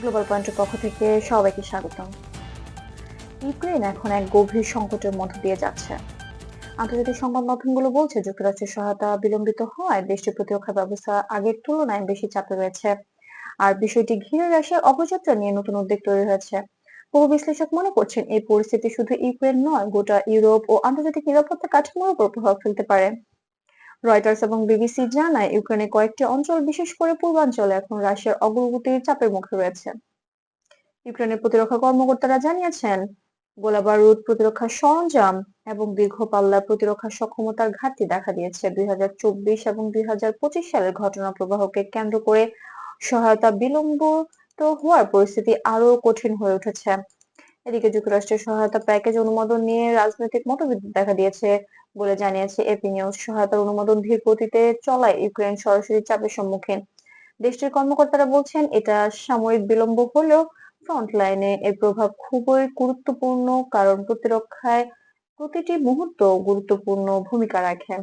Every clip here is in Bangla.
গ্লোবাল পয়েন্টের পক্ষ থেকে সবাইকে স্বাগতম। ইউক্রেন এখন এক গভীর সংকটের মধ্য দিয়ে যাচ্ছে। আন্তর্জাতিক সংবাদ মাধ্যমগুলো বলছে, যুক্তরাষ্ট্রের সহায়তা বিলম্বিত হওয়ায় দেশটির প্রতিরক্ষা ব্যবস্থা আগের তুলনায় বেশি চাপে রয়েছে। আর বিষয়টি ঘিরে রাশিয়ার অগ্রযাত্রা নিয়ে নতুন উদ্বেগ তৈরি হয়েছে। বহু বিশ্লেষক মনে করছেন, এই পরিস্থিতি শুধু ইউক্রেন নয়, গোটা ইউরোপ ও আন্তর্জাতিক নিরাপত্তা কাঠামোর উপর প্রভাব ফেলতে পারে। রয়টার্স এবং বিবিসি জানায় ইউক্রেনের কয়েকটি অঞ্চল, বিশেষ করে পূর্বাঞ্চলে এখন রাশিয়ার অগ্রগতির চাপের মুখে রয়েছে। ইউক্রেনের প্রতিরক্ষা কর্মকর্তারা জানিয়েছেন, গোলাবারুদ প্রতিরক্ষা সরঞ্জাম এবং দীর্ঘ পাল্লার প্রতিরক্ষা সক্ষমতার ঘাটতি দেখা দিয়েছে। দুই হাজার চব্বিশ এবং দুই হাজার পঁচিশ সালের ঘটনা প্রবাহকে কেন্দ্র করে সহায়তা বিলম্বিত হওয়ার পরিস্থিতি আরও কঠিন হয়ে উঠেছে। এদিকে যুক্তরাষ্ট্রের সহায়তা প্যাকেজ অনুমোদন নিয়ে রাজনৈতিক মতবিরোধ দেখা দিয়েছে বলে জানিয়েছে এপি নিউজ। সহায়তার অনুমোদন ধীর গতিতে চলায় ইউক্রেন সরাসরি চাপের সম্মুখীন। দেশটির কর্মকর্তারা বলছেন, এটা সাময়িক বিলম্ব হলেও ফ্রন্ট লাইনে এর প্রভাব খুবই গুরুত্বপূর্ণ, কারণ প্রতিরক্ষায় প্রতিটি মুহূর্ত গুরুত্বপূর্ণ ভূমিকা রাখে।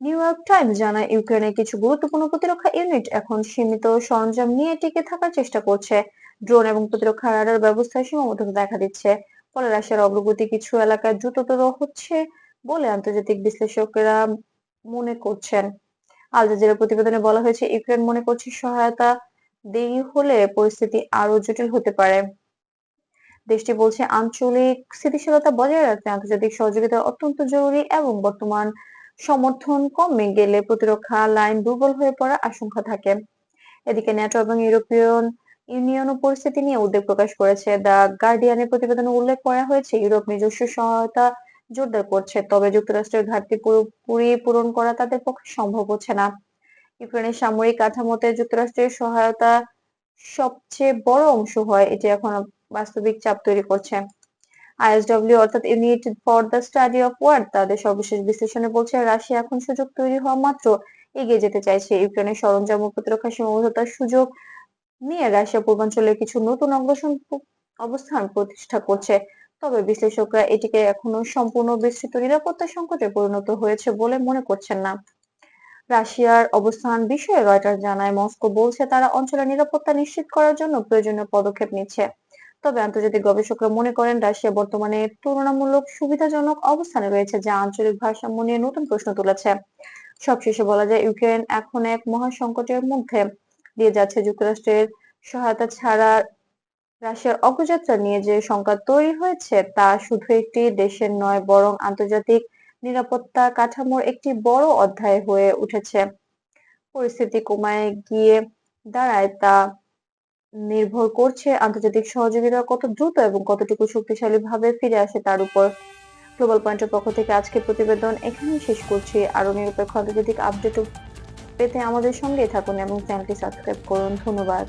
নিউ ইয়র্ক টাইমস জানায় ইউক্রেনের কিছু গুরুত্বপূর্ণ প্রতিরক্ষা ইউনিট এখন সীমিত সরঞ্জাম নিয়ে টিকে থাকার চেষ্টা করছে। ড্রোন এবং প্রতিরক্ষা রাডার ব্যবস্থায় সীমাবদ্ধতা দেখা দিচ্ছে। ফলে রাশিয়ার অগ্রগতি কিছু এলাকায় দ্রুততর হচ্ছে বলে আন্তর্জাতিক বিশ্লেষকেরা মনে করছেন। আল জাজিরা প্রতিবেদনে বলা হয়েছে, ইউক্রেন মনে করছে সহায়তা দেরি হলে পরিস্থিতি আরও জটিল হতে পারে। দেশটি বলছে, আঞ্চলিক স্থিতিশীলতা বজায় রাখতে আন্তর্জাতিক সহযোগিতা অত্যন্ত জরুরি এবং বর্তমান সমর্থন কমে গেলে প্রতিরক্ষা লাইন দুর্বল হয়ে পড়ার আশঙ্কা থাকে। এদিকে ন্যাটো এবং ইউরোপিয়ান ইউনিয়নও পরিস্থিতি নিয়ে উদ্বেগ প্রকাশ করেছে। দ্য গার্ডিয়ানের প্রতিবেদনে উল্লেখ করা হয়েছে, ইউরোপ নিজস্ব সহায়তা জোরদার করছে, তবে যুক্তরাষ্ট্রের ঘাটতি পুরোপুরি পূরণ করা তাদের পক্ষে সম্ভব হচ্ছে না। ইউক্রেনের সামরিক কাঠামোতে যুক্তরাষ্ট্রের সহায়তা সবচেয়ে বড় অংশ হয়, এটি এখন বাস্তবিক চাপ তৈরি করছে। আইএসডব্লিউ অর্থাৎ unit for the study of war তাদের সর্বশেষ বিশ্লেষণে বলছে, রাশিয়া এখন সুযোগ তৈরি হওয়া মাত্র এগিয়ে যেতে চাইছে। ইউক্রেনের সরঞ্জাম ও প্রতিরক্ষা সীমাবদ্ধতার সুযোগ নিয়ে রাশিয়া পূর্বাঞ্চলে কিছু নতুন অগ্রসর অবস্থান প্রতিষ্ঠা করছে। তবে বিশ্লেষকরা এটিকে এখনও সম্পূর্ণ বিস্তৃত নিরাপত্তা সংকটে পরিণত হয়েছে বলে মনে করছেন না। রাশিয়ার অবস্থান বিষয়ে রয়টার্স জানায়, মস্কো বলছে তারা অঞ্চলের নিরাপত্তা নিশ্চিত করার জন্য প্রয়োজনীয় পদক্ষেপ নিচ্ছে। তবে আন্তর্জাতিক গবেষকরা মনে করেন, রাশিয়া বর্তমানে তুলনামূলক সুবিধাজনক অবস্থানে রয়েছে, যা আঞ্চলিক ভারসাম্য নিয়ে নতুন প্রশ্ন তুলেছে। সবশেষে বলা যায়, ইউক্রেন এখন এক মহা সংকটের মধ্যে। দিয়ে যাচ্ছে যুক্তরাষ্ট্রের সহায়তা ছাড়া রাশিয়ার অগ্রযাত্রা নিয়ে যে শঙ্কা তৈরি হয়েছে, তা শুধু একটি দেশের নয়, বরং আন্তর্জাতিক নিরাপত্তা কাঠামোর একটি বড় অধ্যায় হয়ে উঠেছে। পরিস্থিতি কমায় গিয়ে দাঁড়ায় তা নির্ভর করছে আন্তর্জাতিক সহযোগিতা কত দ্রুত এবং কতটুকু শক্তিশালী ভাবে ফিরে আসে তার উপর। গ্লোবাল পয়েন্টের পক্ষ থেকে আজকে প্রতিবেদন এখানেই শেষ করছি। আরও নিরপেক্ষ আন্তর্জাতিক আপডেট পেতে আমাদের সঙ্গে থাকুন এবং চ্যানেলটি সাবস্ক্রাইব করুন। ধন্যবাদ।